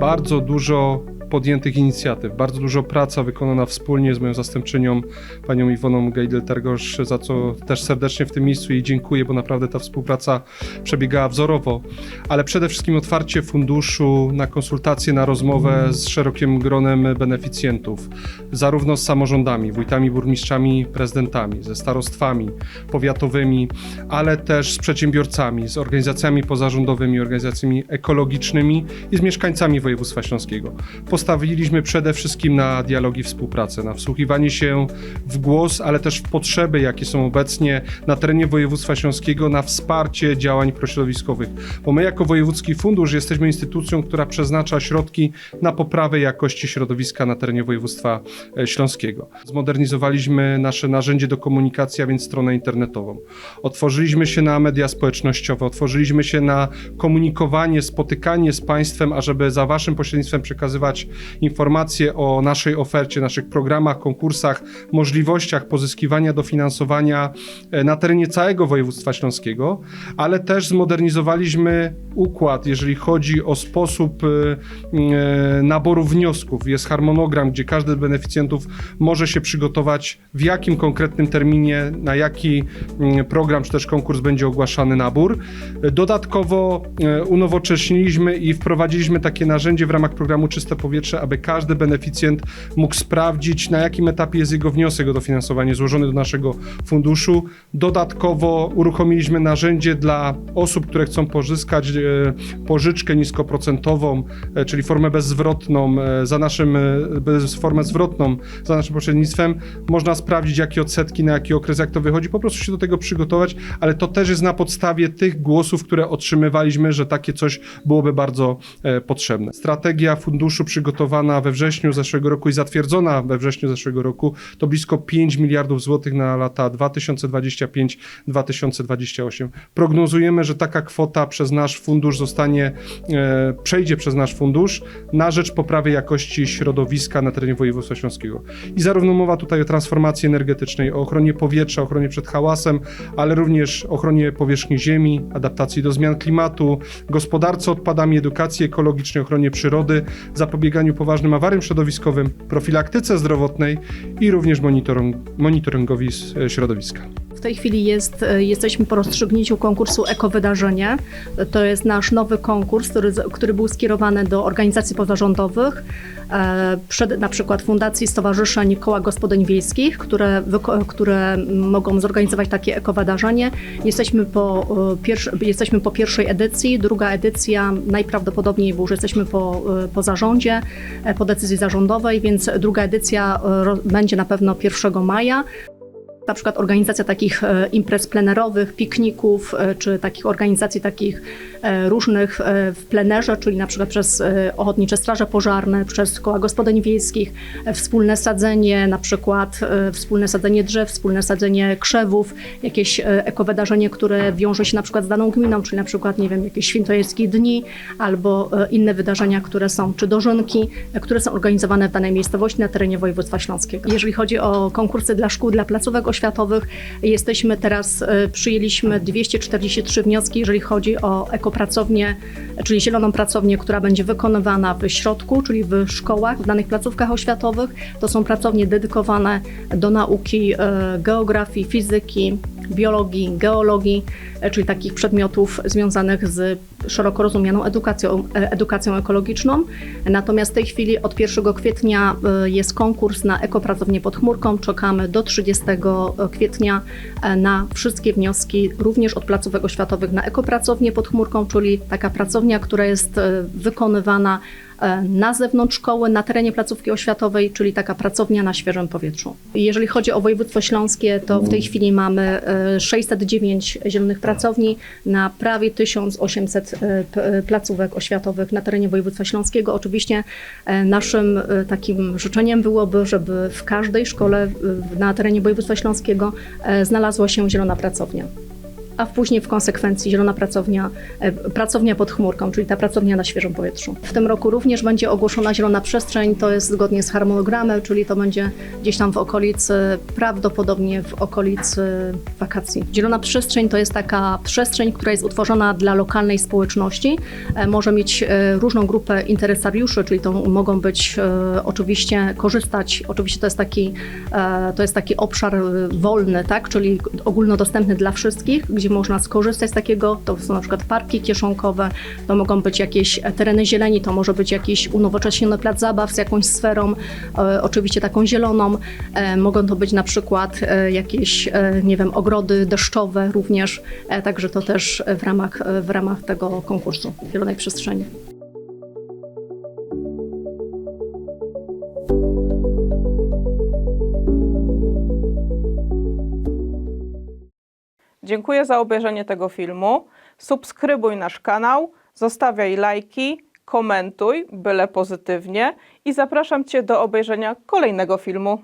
bardzo dużo podjętych inicjatyw, bardzo dużo praca wykonana wspólnie z moją zastępczynią, panią Iwoną Gejdel-Tergosz, za co też serdecznie w tym miejscu jej dziękuję, bo naprawdę ta współpraca przebiegała wzorowo, ale przede wszystkim otwarcie funduszu na konsultacje, na rozmowę z szerokim gronem beneficjentów, zarówno z samorządami, wójtami, burmistrzami, prezydentami, ze starostwami powiatowymi, ale też z przedsiębiorcami, z organizacjami pozarządowymi, organizacjami ekologicznymi i z mieszkańcami województwa śląskiego. Postawiliśmy przede wszystkim na dialogi współpracę, na wsłuchiwanie się w głos, ale też w potrzeby, jakie są obecnie na terenie województwa śląskiego, na wsparcie działań prośrodowiskowych. Bo my jako Wojewódzki Fundusz jesteśmy instytucją, która przeznacza środki na poprawę jakości środowiska na terenie województwa e, śląskiego. Zmodernizowaliśmy nasze narzędzie do komunikacji, a więc stronę internetową. Otworzyliśmy się na media społecznościowe, otworzyliśmy się na komunikowanie, spotykanie z państwem, ażeby za waszym pośrednictwem przekazywać informacje o naszej ofercie, naszych programach, konkursach, możliwościach pozyskiwania dofinansowania e, na terenie całego województwa śląskiego, ale też zmodernizowaliśmy układ, jeżeli chodzi o sposób e, e, naboru wniosków. Jest harmonogram, gdzie każdy z beneficjentów może się przygotować, w jakim konkretnym terminie, na jaki mm, program czy też konkurs będzie ogłaszany nabór. Dodatkowo unowocześniliśmy i wprowadziliśmy takie narzędzie w ramach programu Czyste Powietrze, aby każdy beneficjent mógł sprawdzić, na jakim etapie jest jego wniosek o dofinansowanie złożony do naszego funduszu. Dodatkowo uruchomiliśmy narzędzie dla osób, które chcą pozyskać e, pożyczkę niskoprocentową, e, czyli formę bezzwrotną, e, za naszym, bez, formę zwrotną za naszym pośrednictwem. Można sprawdzić, jakie odsetki, na jaki okres, jak to wychodzi, po prostu się do tego przygotować, ale to też jest na podstawie tych głosów, które otrzymywaliśmy, że takie coś byłoby bardzo potrzebne. Strategia funduszu przygotowana we wrześniu zeszłego roku i zatwierdzona we wrześniu zeszłego roku to blisko 5 miliardów złotych na lata 2025-2028. Prognozujemy, że taka kwota przez nasz fundusz zostanie, e, przejdzie przez nasz fundusz na rzecz poprawy jakości środowiska na terenie województwa śląskiego. I zarówno mowa tutaj o transformacji energetycznej, o ochronie powietrza, ochronie przed hałasem, ale również ochronie powierzchni ziemi, adaptacji do zmian klimatu, gospodarce odpadami, edukacji ekologicznej, ochronie przyrody, zapobieganiu poważnym awariom środowiskowym, profilaktyce zdrowotnej i również monitoring, monitoringowi środowiska. W tej chwili jest, e, jesteśmy po rozstrzygnięciu konkursu Ekowydarzenie. To jest nasz nowy konkurs, który, który był skierowany do organizacji pozarządowych, e, przed, na przykład fundacji, stowarzyszeń, koła gospodyń wiejskich, które, które mogą zorganizować takie ekowydarzenie. Jesteśmy po, e, jesteśmy po pierwszej edycji, druga edycja najprawdopodobniej, bo już jesteśmy po, po zarządzie, e, po decyzji zarządowej, więc druga edycja e, będzie na pewno 1 maja. Na przykład organizacja takich e, imprez plenerowych, pikników, czy takich organizacji takich różnych e, w plenerze, czyli na przykład przez e, Ochotnicze Straże Pożarne, przez koła gospodyń wiejskich, e, wspólne sadzenie, na przykład e, wspólne sadzenie drzew, wspólne sadzenie krzewów, jakieś e, ekowydarzenie, które wiąże się na przykład z daną gminą, czyli na przykład, nie wiem, jakieś świętojańskie dni albo e, inne wydarzenia, które są, czy dożynki, e, które są organizowane w danej miejscowości na terenie województwa śląskiego. Jeżeli chodzi o konkursy dla szkół, dla placówek oświatowych, jesteśmy teraz, e, przyjęliśmy 243 wnioski, jeżeli chodzi o ekopracownię, czyli zieloną pracownię, która będzie wykonywana w środku, czyli w szkołach, w danych placówkach oświatowych. To są pracownie dedykowane do nauki e, geografii, fizyki, biologii, geologii, e, czyli takich przedmiotów związanych z szeroko rozumianą edukacją, e, edukacją ekologiczną. Natomiast w tej chwili od 1 kwietnia e, jest konkurs na ekopracownię pod chmurką. Czekamy do 30 kwietnia na wszystkie wnioski, również od placówek oświatowych na ekopracownię pod chmurką, czyli taka pracownia, która jest wykonywana na zewnątrz szkoły, na terenie placówki oświatowej, czyli taka pracownia na świeżym powietrzu. Jeżeli chodzi o województwo śląskie, to w tej chwili mamy e, 609 zielonych pracowni na prawie 1800 e, e, placówek oświatowych na terenie województwa śląskiego. Oczywiście e, naszym e, takim życzeniem byłoby, żeby w każdej szkole e, na terenie województwa śląskiego e, znalazła się zielona pracownia. A później w konsekwencji zielona pracownia, e, pracownia pod chmurką, czyli ta pracownia na świeżym powietrzu. W tym roku również będzie ogłoszona zielona przestrzeń, to jest zgodnie z harmonogramem, czyli to będzie gdzieś tam w okolicy, prawdopodobnie w okolicy wakacji. Zielona przestrzeń to jest taka przestrzeń, która jest utworzona dla lokalnej społeczności. E, Może mieć e, różną grupę interesariuszy, czyli to mogą być oczywiście korzystać, oczywiście to jest taki, to jest taki obszar wolny, tak, czyli ogólnodostępny dla wszystkich, gdzie można skorzystać z takiego, to są na przykład parki kieszonkowe, to mogą być jakieś e, tereny zieleni, to może być jakiś unowocześniony plac zabaw z jakąś sferą, e, oczywiście taką zieloną, e, mogą to być na przykład jakieś, nie wiem, ogrody deszczowe również, także to też w ramach, w ramach tego konkursu Zielonej Przestrzeni. Dziękuję za obejrzenie tego filmu. Subskrybuj nasz kanał, zostawiaj lajki, komentuj, byle pozytywnie i zapraszam Cię do obejrzenia kolejnego filmu.